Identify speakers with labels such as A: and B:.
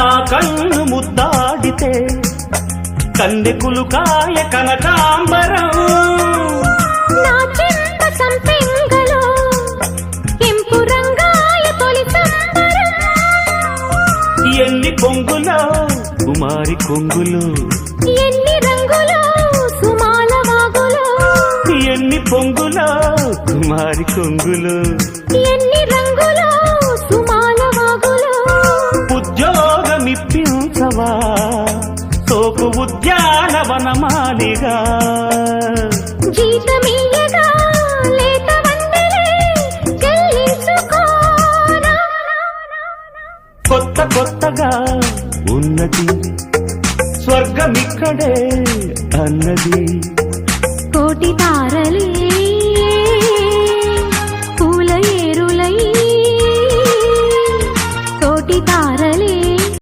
A: నా కన్ను ముద్దాడితే కందెకులు కాయ కనకాంబరం.
B: నా చెంప సంపెంగలో కెంపు రంగాయ తొలి సంబరం.
A: ఎన్ని పొంగులో కుమారి కొంగులు.
B: ఎన్ని రంగులో సుమాల వాగులో.
A: ఎన్ని పొంగులో కుమారి కొంగులు.
B: ఎన్ని రంగులో
A: విప్పించవా సోకు ఉద్యానవనమాలిగా. కొత్త కొత్తగా ఉన్నది స్వర్గమిక్కడే అన్నది.
B: కోటి తారలే పూల ఏరులై కోటి తార